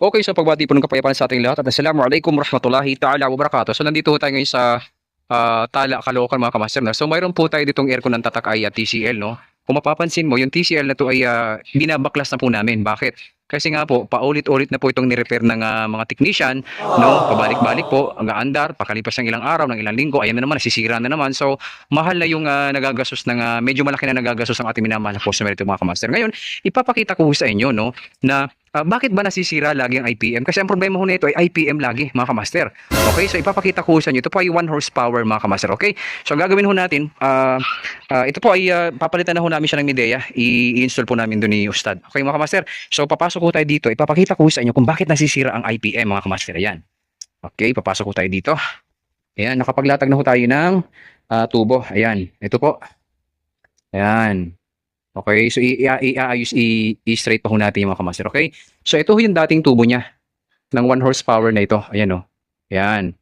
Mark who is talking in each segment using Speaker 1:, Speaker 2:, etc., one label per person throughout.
Speaker 1: Okay, so pagbati po ng kapayapaan sa ating lahat at Assalamualaikum warahmatullahi ta'ala wabarakatuh. So nandito tayo ngayon sa ah, Tala, Caloocan mga kamaster. So mayroon po tayo ditong aircon ng tatak ay ah, TCL. No? Kung mapapansin mo, yung TCL na to ay ah, binabaklas na po namin. Bakit? Kasi nga po, paulit-ulit na po itong nirepair ng ah, mga technician, no? Pabalik-balik po, ang andar, pakalipas ng ilang araw, ng ilang linggo, ayan na naman, nasisira na naman. So, mahal na yung ah, nagagastos ng, ah, medyo malaki na nagagastos ang ating minamahal na customer ito mga kamaster. Ngayon, ipapakita ko sa inyo, no, na Ah, bakit ba nasisira lagi ang IPM? Kasi ang problema ho nito ay IPM lagi, mga kamaster. Okay, so ipapakita ko sa inyo. Ito po ay 1 horsepower, mga kamaster. Okay, so gagawin ho natin, ah, ah, ito po ay ah, papalitan na ho namin siya ng Midea. I-install po namin doon ni Ustad. Okay, mga kamaster. So papasok ko tayo dito. Ipapakita ko sa inyo kung bakit nasisira ang IPM, mga kamaster. Ayan. Okay, papasok ko tayo dito. Ayan, nakapaglatag na ho tayo ng ah, tubo. Ayan, ito po. Ayan. Okay, so i-aayos i-straight pa ho natin yung mga kamaster, okay? So ito ho yung dating tubo niya ng 1 horsepower na ito. Ayan o. Ayan.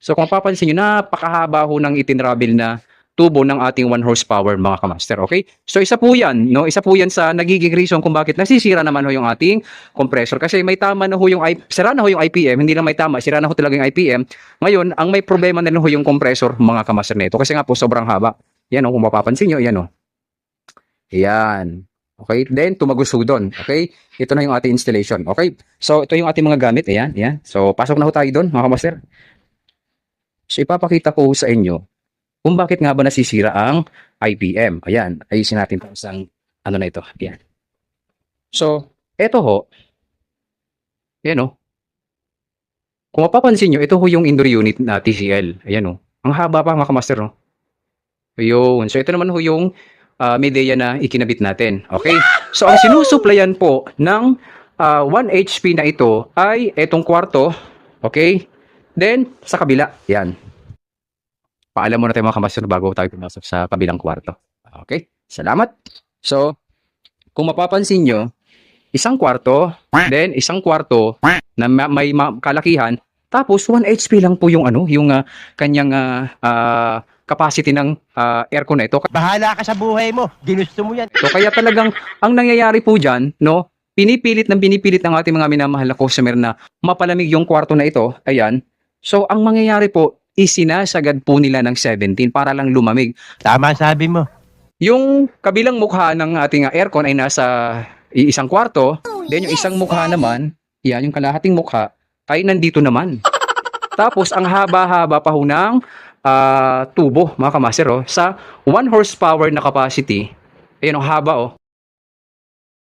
Speaker 1: So kung mapapansin nyo, napakahaba ho ng itinravel na tubo ng ating 1 horsepower mga kamaster, okay? So isa po yan, no? Isa po yan sa nagiging reason kung bakit nasisira naman ho yung ating compressor. Kasi may tama na ho yung, sira na ho yung IPM, hindi na may tama, sira na ho talaga yung IPM. Ngayon, ang may problema na ho yung compressor mga kamaster na ito. Kasi nga po, sobrang haba. Yan o, kung mapapansin nyo, yan o. Ayan. Okay, then tumagos ho doon. Okay? Ito na yung ating installation. Okay? So, ito yung ating mga gamit. Ayan, ayan. So, pasok na ho tayo doon, mga kamaster. So, ipapakita ko sa inyo kung bakit nga ba nasisira ang IPM. Ayan, ayusin natin ito isang ano na ito. Ayan. So, eto ho. Ayan o. Kung mapapansin nyo, ito ho yung indoor unit na TCL. Ayan o. Ang haba pa mga kamaster. No? Ayun. So, ito naman ho yung uh, Medea na ikinabit natin. Okay? So, ang sinusuplayan po ng ah, 1 HP na ito ay etong kwarto. Okay? Then, sa kabila. Yan. Paalam muna tayo mga kamaster bago tayo pumasok sa kabilang kwarto. Okay? Salamat. So, kung mapapansin nyo, isang kwarto, then isang kwarto na ma- may ma- kalakihan, tapos 1 HP lang po yung ano, yung ah, kanyang ah, ah, capacity ng ah, aircon na ito.
Speaker 2: Bahala ka sa buhay mo. Ginusto mo yan.
Speaker 1: So kaya talagang ang nangyayari po diyan, no? Pinipilit ng pinipilit ng ating mga minamahal na customer na mapalamig yung kwarto na ito. Ayan. So ang mangyayari po, isinasagad po nila ng 17 para lang lumamig.
Speaker 2: Tama sabi mo.
Speaker 1: Yung kabilang mukha ng ating ah, aircon ay nasa isang kwarto, then yung isang mukha naman, yan yung kalahating mukha ay nandito naman. Tapos ang haba-haba pa ho ng ah, tubo, mga kamaster, oh, sa 1 horsepower na capacity. Ayun, ang haba oh.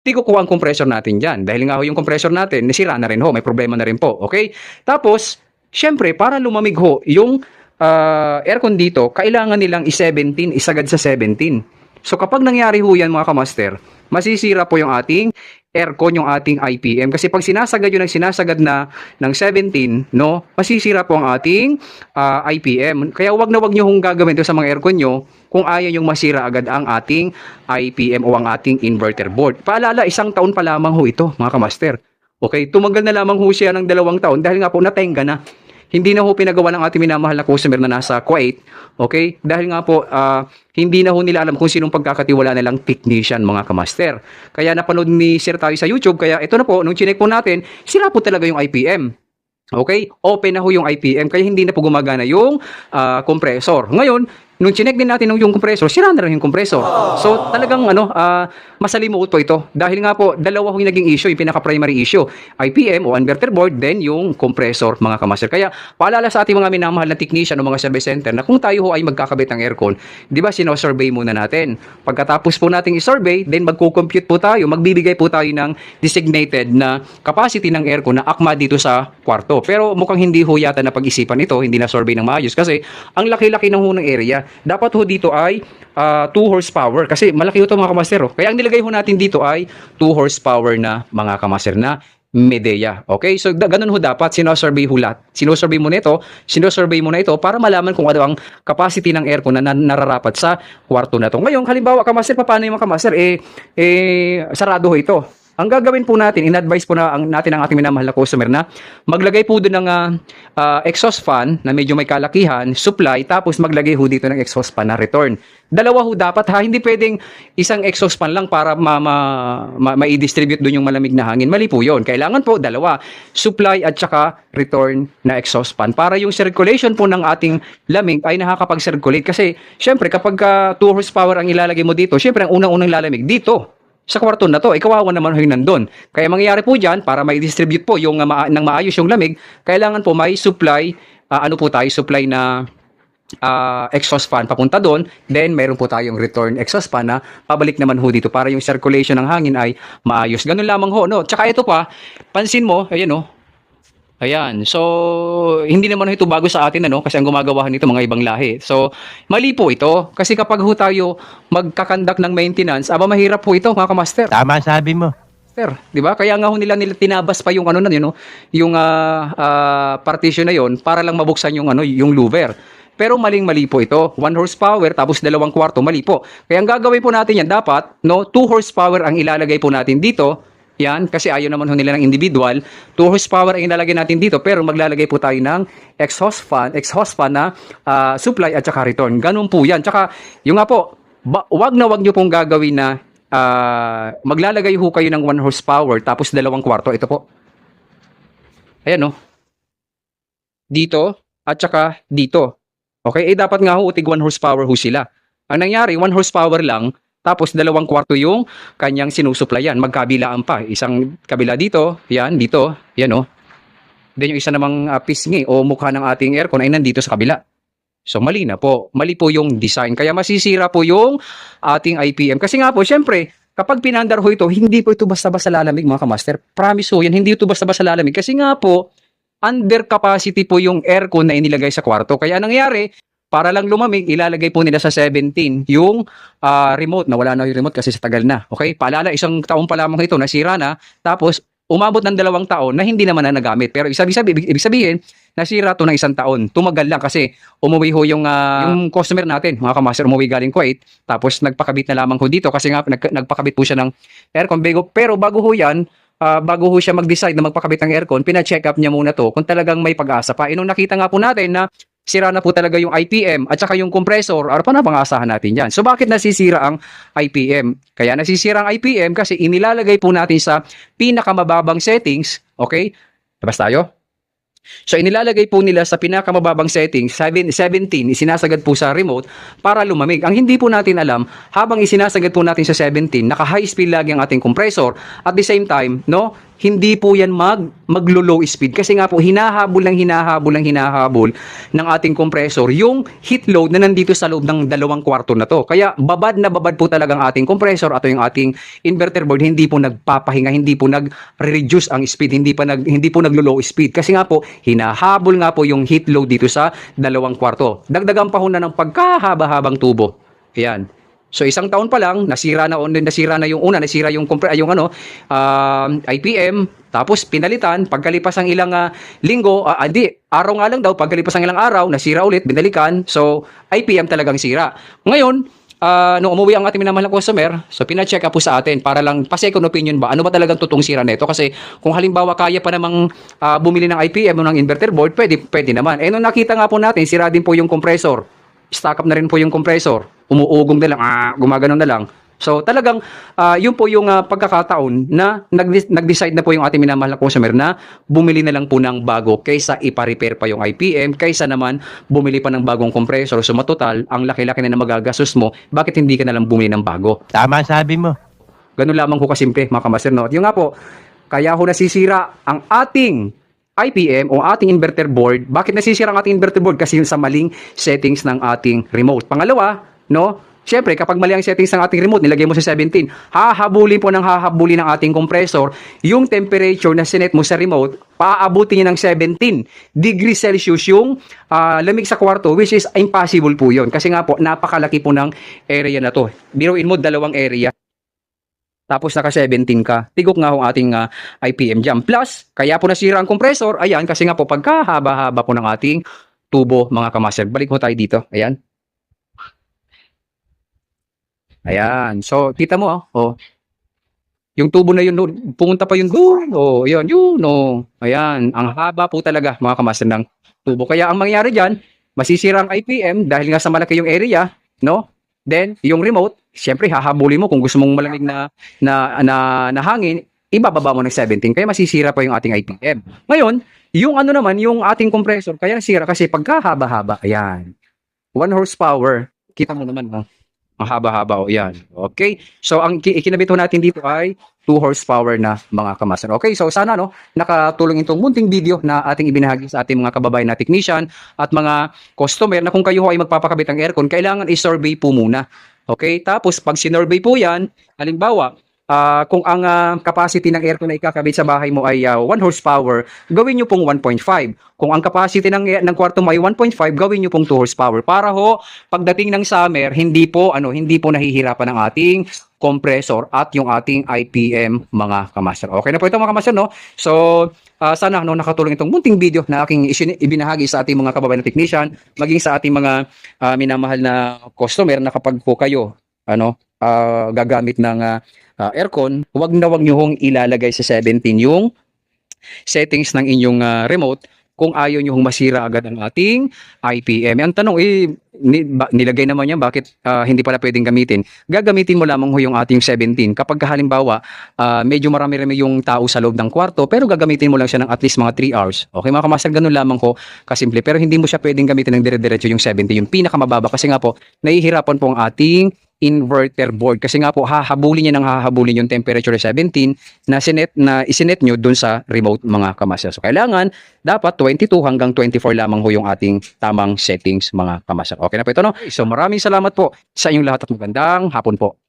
Speaker 1: Hindi ko kuha ang compressor natin dyan. Dahil nga ho yung compressor natin, nasira na rin ho. May problema na rin po. Okay? Tapos, syempre, para lumamig ho, yung ah, aircon dito, kailangan nilang i-17, isagad sa 17. So, kapag nangyari ho yan mga kamaster, masisira po yung ating aircon, yung ating IPM. Kasi pag sinasagad yun ng sinasagad na ng 17, no, masisira po ang ating ah, IPM. Kaya wag na wag nyo hong gagawin ito sa mga aircon nyo kung ayaw yung masira agad ang ating IPM o ang ating inverter board. Paalala, isang taon pa lamang ho ito, mga kamaster. Okay, tumagal na lamang ho siya ng dalawang taon dahil nga po natenga na. Hindi na ho pinagawa ng ating minamahal na customer na nasa Kuwait. Okay? Dahil nga po, ah, hindi na ho nila alam kung sinong pagkakatiwala nilang technician, mga kamaster. Kaya napanood ni Sir tayo sa YouTube. Kaya ito na po, nung chinek po natin, sira po talaga yung IPM. Okay? Open na ho yung IPM kaya hindi na po gumagana yung ah, compressor. Ngayon, nung chinek din natin yung compressor, sira na rin yung compressor. So, talagang ano, ah, masalimuot po ito. Dahil nga po, dalawa yung naging issue, yung pinaka-primary issue. IPM o inverter board, then yung compressor, mga kamaster. Kaya, paalala sa ating mga minamahal na technician o mga service center na kung tayo ho ay magkakabit ng aircon, di ba, sino-survey muna natin. Pagkatapos po nating i-survey, then magko-compute po tayo, magbibigay po tayo ng designated na capacity ng aircon na akma dito sa kwarto. Pero mukhang hindi ho yata na pag-isipan ito, hindi na survey ng maayos kasi ang laki-laki ng ng area. Dapat ho dito ay 2 horsepower kasi malaki ho ito mga kamaster. oh. Kaya ang nilagay ho natin dito ay 2 horsepower na mga kamaster na Medea. Okay? So, ganun ho dapat. Sinosurvey ho lahat. Sinosurvey mo na ito. Sinosurvey mo na ito para malaman kung ano ang capacity ng aircon na, na nararapat sa kwarto na to. Ngayon, halimbawa, kamaster, paano yung mga kamaster? Eh, eh, sarado ho ito. Ang gagawin po natin, in-advise po na ang, natin ang ating minamahal na customer na maglagay po doon ng ah, ah, exhaust fan na medyo may kalakihan, supply, tapos maglagay ho dito ng exhaust fan na return. Dalawa ho dapat ha, hindi pwedeng isang exhaust fan lang para ma, ma, ma, ma-distribute doon yung malamig na hangin. Mali po yun. Kailangan po dalawa, supply at saka return na exhaust fan para yung circulation po ng ating lamig ay nakakapag-circulate. Kasi syempre kapag 2 horsepower ang ilalagay mo dito, syempre ang unang-unang lalamig dito sa kwarto na to, ikawawa naman yung nandun. Kaya mangyayari po dyan, para may distribute po yung uh, maa- ng maayos yung lamig, kailangan po may supply, ah, ano po tayo, supply na ah, exhaust fan papunta doon, then meron po tayong return exhaust fan na pabalik naman ho dito para yung circulation ng hangin ay maayos. Ganun lamang ho, no? Tsaka ito pa, pansin mo, ayan oh, Ayan. So, hindi naman ito bago sa atin ano kasi ang gumagawa nito mga ibang lahi. So, mali po ito kasi kapag ho tayo magkakandak ng maintenance, aba mahirap po ito mga kamaster.
Speaker 2: Tama sabi mo.
Speaker 1: Sir, 'di ba? Kaya nga ho nila nila tinabas pa yung ano na yun, no? yung ah, ah, partition na yon para lang mabuksan yung ano, yung louver. Pero maling-mali po ito. 1 horsepower tapos dalawang kwarto, mali po. Kaya ang gagawin po natin yan dapat, no, 2 horsepower ang ilalagay po natin dito. Yan, kasi ayaw naman ho nila ng individual. 2 horsepower ang ilalagay natin dito, pero maglalagay po tayo ng exhaust fan, exhaust fan na ah, supply at saka return. Ganun po yan. Tsaka, yung nga po, wag na wag nyo pong gagawin na ah, maglalagay ho kayo ng 1 horsepower tapos dalawang kwarto. Ito po. Ayan no. Dito at saka dito. Okay, eh dapat nga ho utig 1 horsepower ho sila. Ang nangyari, 1 horsepower lang, tapos dalawang kwarto yung kanyang sinusuplayan. Magkabilaan pa. Isang kabila dito, yan, dito, yan o. Then yung isa namang uh, pisngi o mukha ng ating aircon ay nandito sa kabila. So mali na po. Mali po yung design. Kaya masisira po yung ating IPM. Kasi nga po, syempre, kapag pinandar ho ito, hindi po ito basta-basta lalamig mga kamaster. Promise ho yan, hindi ito basta-basta lalamig. Kasi nga po, under capacity po yung aircon na inilagay sa kwarto. Kaya nangyari, para lang lumamig, ilalagay po nila sa 17 yung ah, remote na wala na yung remote kasi sa tagal na. Okay? Paalala, isang taon pa lamang ito, nasira na. Tapos, umabot ng dalawang taon na hindi naman na nagamit. Pero ibig sabihin, ibig, sabihin nasira to ng isang taon. Tumagal lang kasi umuwi ho yung, ah, yung customer natin, mga kamaster, umuwi galing Kuwait. Tapos nagpakabit na lamang ho dito kasi nga nag, nagpakabit po siya ng aircon. Pero bago ho yan, ah, bago ho siya mag-decide na magpakabit ng aircon, pina-check up niya muna to kung talagang may pag-asa pa. Inong nakita nga po natin na sira na po talaga yung IPM at saka yung compressor, ano pa na pang-asahan natin yan. So bakit nasisira ang IPM? Kaya nasisira ang IPM kasi inilalagay po natin sa pinakamababang settings, okay? Labas tayo? So inilalagay po nila sa pinakamababang settings, 7, 17, isinasagad po sa remote para lumamig. Ang hindi po natin alam, habang isinasagad po natin sa 17, naka high speed lagi ang ating compressor. At the same time, no, hindi po yan mag maglo-low speed kasi nga po hinahabol ng hinahabol ng hinahabol ng ating compressor yung heat load na nandito sa loob ng dalawang kwarto na to. Kaya babad na babad po talagang ating compressor at yung ating inverter board hindi po nagpapahinga, hindi po nag-reduce ang speed, hindi pa nag hindi po naglo-low speed kasi nga po hinahabol nga po yung heat load dito sa dalawang kwarto. Dagdagan pa ho na ng pagkahaba-habang tubo. Ayan. So isang taon pa lang nasira na nasira na yung una, nasira yung compre- yung ano um, IPM, tapos pinalitan pagkalipas ang ilang ah, linggo, ah, hindi, araw nga lang daw pagkalipas ang ilang araw, nasira ulit, binalikan. So IPM talagang sira. Ngayon, ah, nung umuwi ang ating minamahal na customer, so pina-check up po sa atin para lang pa-second opinion ba, ano ba talagang totoong sira nito? Kasi kung halimbawa kaya pa namang ah, bumili ng IPM o ng inverter board, pwede, pwede naman. Eh nung nakita nga po natin, sira din po yung compressor. Stock up na rin po yung compressor. Umuugong na lang, ah, gumagano na lang. So talagang ah, yun po yung ah, pagkakataon na nag- nag-decide na po yung ating minamahal na customer na bumili na lang po ng bago kaysa ipa-repair pa yung IPM, kaysa naman bumili pa ng bagong compressor. So matotal, ang laki-laki na na magagastos mo, bakit hindi ka na lang bumili ng bago?
Speaker 2: Tama sabi mo.
Speaker 1: Ganun lamang ko kasimple, mga kamaster. No? At yung nga po, kaya ho nasisira ang ating IPM o ating inverter board. Bakit nasisira ang ating inverter board? Kasi yun sa maling settings ng ating remote. Pangalawa, no? Siyempre, kapag mali ang settings ng ating remote, nilagay mo sa 17, hahabulin po ng hahabulin ng ating compressor yung temperature na sinet mo sa remote, paaabutin niya ng 17 degrees Celsius yung ah, lamig sa kwarto, which is impossible po yun. Kasi nga po, napakalaki po ng area na to. Biruin mo, dalawang area tapos naka 17 ka. Tigok nga ang ating ah, IPM jam. Plus, kaya po nasira ang compressor, ayan, kasi nga po pagkahaba-haba po ng ating tubo, mga kamaster. Balik po tayo dito. Ayan. Ayan. So, kita mo, oh. oh. Yung tubo na yun, no, pumunta pa yun doon. Oh, yun, yun, no. Ayan, ang haba po talaga, mga kamaster ng tubo. Kaya ang mangyayari dyan, masisira ang IPM dahil nga sa malaki yung area, no? Then, yung remote, syempre hahabulin mo kung gusto mong malamig na, na, na, na hangin, ibababa mo ng 17, kaya masisira pa yung ating IPM. Ngayon, yung ano naman, yung ating compressor, kaya nasira kasi pagkahaba-haba, ayan. 1 horsepower, kita mo naman, ha? Ang haba-haba, o yan. Okay? So, ang ki- ikinabit natin dito ay 2 horsepower na mga kamaster. Okay? So, sana, no, nakatulong itong munting video na ating ibinahagi sa ating mga kababayan na technician at mga customer na kung kayo ho ay magpapakabit ng aircon, kailangan i-survey po muna. Okay? Tapos, pag sinurvey po yan, halimbawa, ah, kung ang ah, capacity ng aircon na ikakabit sa bahay mo ay 1 horsepower, gawin nyo pong 1.5. Kung ang capacity ng, ng kwarto mo ay 1.5, gawin nyo pong 2 horsepower. Para ho, pagdating ng summer, hindi po, ano, hindi po nahihirapan ng ating compressor at yung ating IPM mga kamaster. Okay na po ito mga kamaster, no? So, ah, sana no, nakatulong itong munting video na aking ibinahagi sa ating mga kababayan na technician, maging sa ating mga ah, minamahal na customer na kapag po kayo, ano, ah, gagamit ng ah, ah, aircon, wag na wag nyo ilalagay sa 17 yung settings ng inyong ah, remote kung ayaw nyo masira agad ang ating IPM. Ang tanong, eh, nilagay naman yan, bakit ah, hindi pala pwedeng gamitin? Gagamitin mo lamang ho yung ating 17. Kapag halimbawa, ah, medyo marami-rami yung tao sa loob ng kwarto, pero gagamitin mo lang siya ng at least mga 3 hours. Okay mga kamaster, ganun lamang ko kasimple. Pero hindi mo siya pwedeng gamitin ng dire-diretso yung 70, yung pinakamababa. Kasi nga po, nahihirapan po ang ating inverter board. Kasi nga po, hahabulin niya ng hahabulin yung temperature 17 na sinet na isinet nyo dun sa remote mga kamaster. So, kailangan dapat 22 hanggang 24 lamang ho yung ating tamang settings mga kamaster. Okay na po ito, no? So, maraming salamat po sa inyong lahat at magandang hapon po.